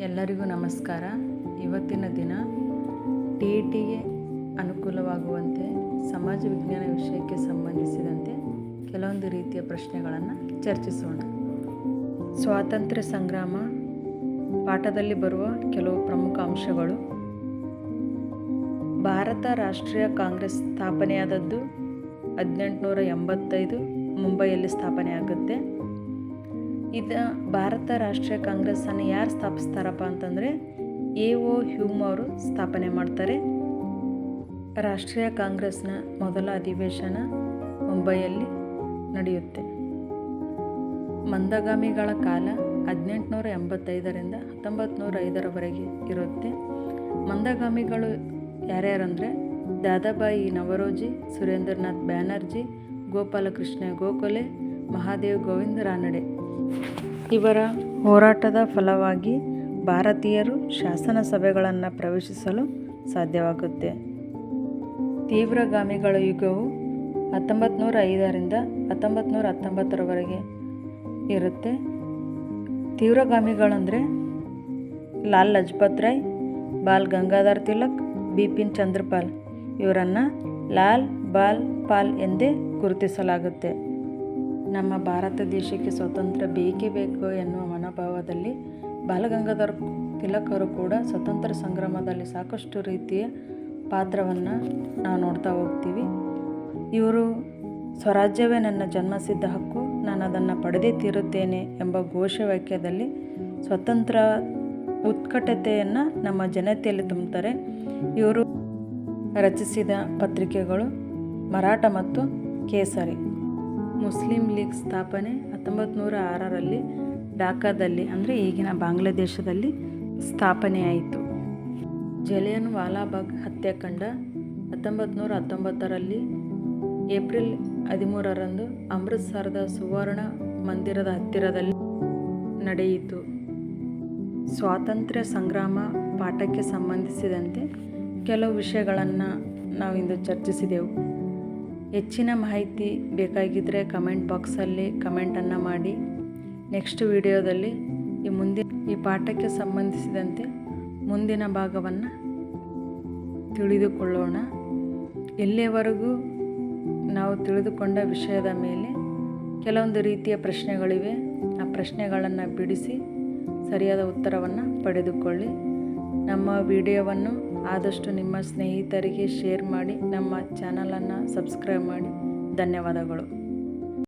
ಎಲ್ಲರಿಗೂ ನಮಸ್ಕಾರ. ಇವತ್ತಿನ ದಿನ ಟಿ ಇ ಟಿಗೆ ಅನುಕೂಲವಾಗುವಂತೆ, ಸಮಾಜ ವಿಜ್ಞಾನ ವಿಷಯಕ್ಕೆ ಸಂಬಂಧಿಸಿದಂತೆ ಕೆಲವೊಂದು ರೀತಿಯ ಪ್ರಶ್ನೆಗಳನ್ನು ಚರ್ಚಿಸೋಣ. ಸ್ವಾತಂತ್ರ್ಯ ಸಂಗ್ರಾಮ ಪಾಠದಲ್ಲಿ ಬರುವ ಕೆಲವು ಪ್ರಮುಖ ಅಂಶಗಳು. ಭಾರತ ರಾಷ್ಟ್ರೀಯ ಕಾಂಗ್ರೆಸ್ ಸ್ಥಾಪನೆಯಾದದ್ದು ಹದಿನೆಂಟುನೂರ ಎಂಬತ್ತೈದು ಮುಂಬೈಯಲ್ಲಿ ಸ್ಥಾಪನೆಯಾಗುತ್ತೆ. ಇದು ಭಾರತ ರಾಷ್ಟ್ರೀಯ ಕಾಂಗ್ರೆಸ್ಸನ್ನು ಯಾರು ಸ್ಥಾಪಿಸ್ತಾರಪ್ಪ ಅಂತಂದರೆ ಎ ಒ ಹ್ಯೂಮ್ ಅವರು ಸ್ಥಾಪನೆ ಮಾಡ್ತಾರೆ. ರಾಷ್ಟ್ರೀಯ ಕಾಂಗ್ರೆಸ್ನ ಮೊದಲ ಅಧಿವೇಶನ ಮುಂಬೈಯಲ್ಲಿ ನಡೆಯುತ್ತೆ. ಮಂದಗಾಮಿಗಳ ಕಾಲ ಹದಿನೆಂಟುನೂರ ಎಂಬತ್ತೈದರಿಂದ ಹತ್ತೊಂಬತ್ತು ನೂರ ಐದರವರೆಗೆ ಇರುತ್ತೆ. ಮಂದಗಾಮಿಗಳು ಯಾರ್ಯಾರಂದರೆ ದಾದಾಬಾಯಿ ನವರೋಜಿ, ಸುರೇಂದ್ರನಾಥ್ ಬ್ಯಾನರ್ಜಿ, ಗೋಪಾಲಕೃಷ್ಣ ಗೋಖಲೆ ಮಹಾದೇವ್ ಗೋವಿಂದ ರಾನಡೆ. ಇವರ ಹೋರಾಟದ ಫಲವಾಗಿ ಭಾರತೀಯರು ಶಾಸನ ಸಭೆಗಳನ್ನು ಪ್ರವೇಶಿಸಲು ಸಾಧ್ಯವಾಗುತ್ತೆ. ತೀವ್ರಗಾಮಿಗಳ ಯುಗವು ಹತ್ತೊಂಬತ್ತು ನೂರ ಐದರಿಂದ ಹತ್ತೊಂಬತ್ತು ನೂರ ಹತ್ತೊಂಬತ್ತರವರೆಗೆ ಇರುತ್ತೆ. ತೀವ್ರಗಾಮಿಗಳಂದರೆ ಲಾಲ್ ಲಜಪತ್ ರಾಯ್, ಬಾಲ್ ಗಂಗಾಧರ್ ತಿಲಕ್, ಬಿಪಿನ್ ಚಂದ್ರಪಾಲ್. ಇವರನ್ನು ಲಾಲ್ ಬಾಲ್ ಪಾಲ್ ಎಂದೇ ಗುರುತಿಸಲಾಗುತ್ತೆ. ನಮ್ಮ ಭಾರತ ದೇಶಕ್ಕೆ ಸ್ವಾತಂತ್ರ್ಯ ಬೇಕೇ ಬೇಕು ಎನ್ನುವ ಮನೋಭಾವದಲ್ಲಿ ಬಾಲಗಂಗಾಧರ್ ತಿಲಕರು ಕೂಡ ಸ್ವತಂತ್ರ ಸಂಗ್ರಾಮದಲ್ಲಿ ಸಾಕಷ್ಟು ರೀತಿಯ ಪಾತ್ರವನ್ನು ನಾವು ನೋಡ್ತಾ ಹೋಗ್ತೀವಿ. ಇವರು ಸ್ವರಾಜ್ಯವೇ ನನ್ನ ಜನ್ಮಸಿದ್ಧ ಹಕ್ಕು, ನಾನು ಅದನ್ನು ಪಡೆದೇ ತೀರುತ್ತೇನೆ ಎಂಬ ಘೋಷವಾಕ್ಯದಲ್ಲಿ ಸ್ವತಂತ್ರ ಉತ್ಕಟತೆಯನ್ನು ನಮ್ಮ ಜನತೆಯಲ್ಲಿ ತುಂಬುತ್ತಾರೆ ಇವರು ರಚಿಸಿದ ಪತ್ರಿಕೆಗಳು ಮರಾಠ ಮತ್ತು ಕೇಸರಿ. ಮುಸ್ಲಿಂ ಲೀಗ್ ಸ್ಥಾಪನೆ ಹತ್ತೊಂಬತ್ತು ನೂರ ಆರರಲ್ಲಿ ಢಾಕಾದಲ್ಲಿ, ಅಂದರೆ ಈಗಿನ ಬಾಂಗ್ಲಾದೇಶದಲ್ಲಿ ಸ್ಥಾಪನೆಯಾಯಿತು ಜಲಿಯನ್ ವಾಲಾಬಾಗ್ ಹತ್ಯಾಕಾಂಡ ಹತ್ತೊಂಬತ್ತು ನೂರ ಹತ್ತೊಂಬತ್ತರಲ್ಲಿ ಏಪ್ರಿಲ್ ಹದಿಮೂರರಂದು ಅಮೃತ್ಸರದ ಸುವರ್ಣ ಮಂದಿರದ ಹತ್ತಿರದಲ್ಲಿ ನಡೆಯಿತು. ಸ್ವಾತಂತ್ರ್ಯ ಸಂಗ್ರಾಮ ಪಾಠಕ್ಕೆ ಸಂಬಂಧಿಸಿದಂತೆ ಕೆಲವು ವಿಷಯಗಳನ್ನು ನಾವಿಂದು ಚರ್ಚಿಸಿದೆವು. ಹೆಚ್ಚಿನ ಮಾಹಿತಿ ಬೇಕಾಗಿದ್ದರೆ ಕಮೆಂಟ್ ಬಾಕ್ಸಲ್ಲಿ ಕಮೆಂಟನ್ನು ಮಾಡಿ. ನೆಕ್ಸ್ಟ್ ವಿಡಿಯೋದಲ್ಲಿ ಈ ಮುಂದಿನ, ಈ ಪಾಠಕ್ಕೆ ಸಂಬಂಧಿಸಿದಂತೆ ಮುಂದಿನ ಭಾಗವನ್ನು ತಿಳಿದುಕೊಳ್ಳೋಣ. ಎಲ್ಲಿಯವರೆಗೂ ನಾವು ತಿಳಿದುಕೊಂಡ ವಿಷಯದ ಮೇಲೆ ಕೆಲವೊಂದು ರೀತಿಯ ಪ್ರಶ್ನೆಗಳಿವೆ. ಆ ಪ್ರಶ್ನೆಗಳನ್ನು ಬಿಡಿಸಿ ಸರಿಯಾದ ಉತ್ತರವನ್ನು ಪಡೆದುಕೊಳ್ಳಿ. ನಮ್ಮ ವಿಡಿಯೋವನ್ನು ಆದಷ್ಟು ನಿಮ್ಮ ಸ್ನೇಹಿತರಿಗೆ ಶೇರ್ ಮಾಡಿ ನಮ್ಮ ಚಾನಲನ್ನು ಸಬ್ಸ್ಕ್ರೈಬ್ ಮಾಡಿ. ಧನ್ಯವಾದಗಳು.